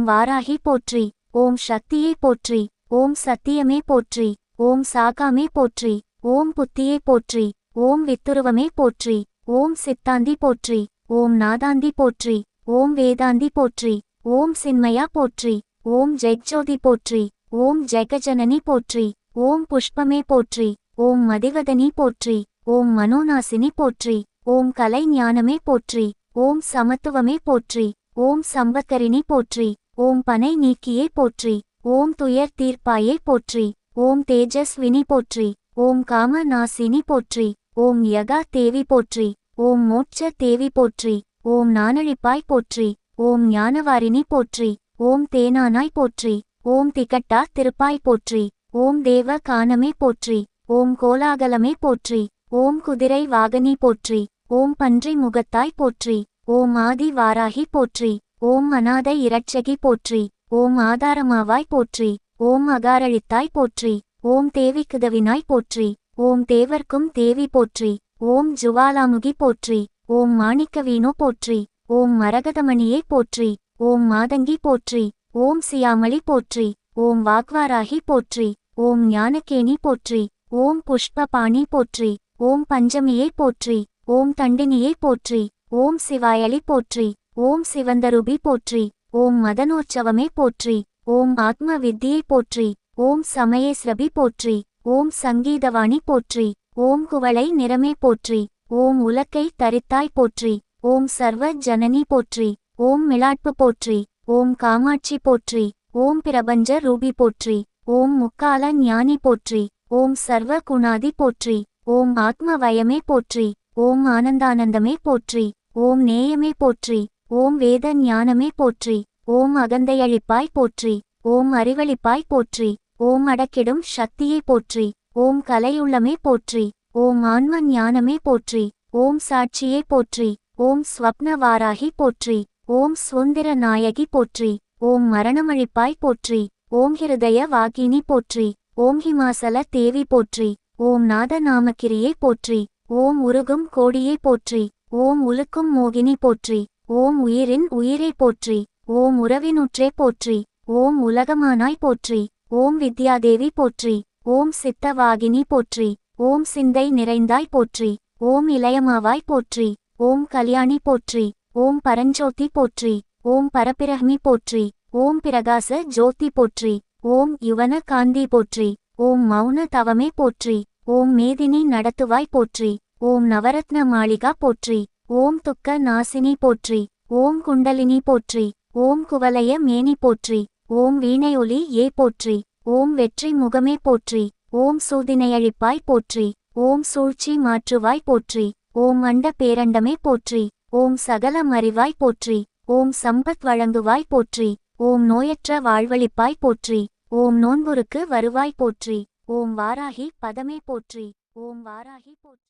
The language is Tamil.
ஓம் வாராகி போற்றி ஓம் சக்தியை போற்றி ஓம் சத்தியமே போற்றி ஓம் சாகாமே போற்றி ஓம் புத்தியை போற்றி ஓம் வித்துருவமே போற்றி ஓம் சித்தாந்தி போற்றி ஓம் நாதாந்தி போற்றி ஓம் வேதாந்தி போற்றி ஓம் சின்மயா போற்றி ஓம் ஜெக்ஜோதி போற்றி ஓம் ஜெகஜனனி போற்றி ஓம் புஷ்பமே போற்றி ஓம் மதிவதனி போற்றி ஓம் மனோநாசினி போற்றி ஓம் கலை ஞானமே போற்றி ஓம் சமத்துவமே போற்றி ஓம் சம்பத்கரிணி போற்றி ஓம் பனை நீக்கியே போற்றி ஓம் துயர் தீர்ப்பாயே போற்றி ஓம் தேஜஸ்வினி போற்றி ஓம் காம நாசினி போற்றி ஓம் யகா தேவி போற்றி ஓம் மோட்ச தேவி போற்றி ஓம் நானழிப்பாய் போற்றி ஓம் ஞானவாரிணி போற்றி ஓம் தேனானாய் போற்றி ஓம் திகட்டா திருப்பாய் போற்றி ஓம் தேவ கானமே போற்றி ஓம் கோலாகலமே போற்றி ஓம் குதிரை வாகனி போற்றி ஓம் பன்றி முகத்தாய் போற்றி ஓம் ஆதி வாராகி போற்றி ஓம் அநாதை இரட்சகி போற்றி ஓம் ஆதாரமாவாய் போற்றி ஓம் அகாரழித்தாய் போற்றி ஓம் தேவிக்குதவினாய் போற்றி ஓம் தேவர்க்கும் தேவி போற்றி ஓம் ஜுவாலாமுகி போற்றி ஓம் மாணிக்கவீனோ போற்றி ஓம் மரகதமணியே போற்றி ஓம் மாதங்கி போற்றி ஓம் சியாமளி போற்றி ஓம் வாக்வாராகி போற்றி ஓம் ஞானகேணி போற்றி ஓம் புஷ்பபாணி போற்றி ஓம் பஞ்சமியை போற்றி ஓம் தண்டினியை போற்றி ஓம் சிவாயளி போற்றி ஓம் சிவந்தருபி போற்றி ஓம் மதனோற்சவமே போற்றி ஓம் ஆத்ம வித்தியை போற்றி ஓம் சமயேஸ்ரபி போற்றி ஓம் சங்கீதவாணி போற்றி ஓம் குவளை நிறமே போற்றி ஓம் உலக்கை தரித்தாய் போற்றி ஓம் சர்வ ஜனனி போற்றி ஓம் மிளாட்பு போற்றி ஓம் காமாட்சி போற்றி ஓம் பிரபஞ்ச ரூபி போற்றி ஓம் முக்கால ஞானி போற்றி ஓம் சர்வ குணாதி போற்றி ஓம் ஆத்ம வயமே போற்றி ஓம் ஆனந்தானந்தமே போற்றி ஓம் நேயமே போற்றி ஓம் வேத ஞானமே போற்றி ஓம் அகந்தையழிப்பாய் போற்றி ஓம் அறிவழிப்பாய் போற்றி ஓம் அடக்கிடும் சக்தியை போற்றி ஓம் கலையுள்ளமே போற்றி ஓம் ஆன்ம ஞானமே போற்றி ஓம் சாட்சியே போற்றி ஓம் ஸ்வப்னவாராகி போற்றி ஓம் சுதந்திர நாயகி போற்றி ஓம் மரணமழிப்பாய் போற்றி ஓம் ஹிருதய வாகினி போற்றி ஓம் ஹிமாசல தேவி போற்றி ஓம் நாதநாமக்கிரியே போற்றி ஓம் உருகும் கோடியை போற்றி ஓம் உலுக்கும் மோகினி போற்றி ஓம் உயிரின் உயிரை போற்றி ஓம் உறவினுற்றே போற்றி ஓம் உலகமானாய் போற்றி ஓம் வித்யாதேவி போற்றி ஓம் சித்தவாகினி போற்றி ஓம் சிந்தை நிறைந்தாய் போற்றி ஓம் இளையமாவாய் போற்றி ஓம் கல்யாணி போற்றி ஓம் பரஞ்சோதி போற்றி ஓம் பரபிரஹ்மி போற்றி ஓம் பிரகாச ஜோதி போற்றி ஓம் யுவன காந்தி போற்றி ஓம் மௌன தவமே போற்றி ஓம் மேதினி நடத்துவாய் போற்றி ஓம் நவரத்ன மாளிகா போற்றி ஓம் துக்க நாசினி போற்றி ஓம் குண்டலினி போற்றி ஓம் குவலய மேனி போற்றி ஓம் வீணையொலி ஏ போற்றி ஓம் வெற்றி முகமே போற்றி ஓம் சூதினையழிப்பாய் போற்றி ஓம் சூழ்ச்சி மாற்றுவாய் போற்றி ஓம் அண்ட பேரண்டமே போற்றி ஓம் சகல மறிவாய் போற்றி ஓம் சம்பத் வழங்குவாய் போற்றி ஓம் நோயற்ற வாழ்வழிப்பாய் போற்றி ஓம் நோன்புருக்கு வருவாய் போற்றி ஓம் வாராகி பதமே போற்றி ஓம் வாராகி போற்றி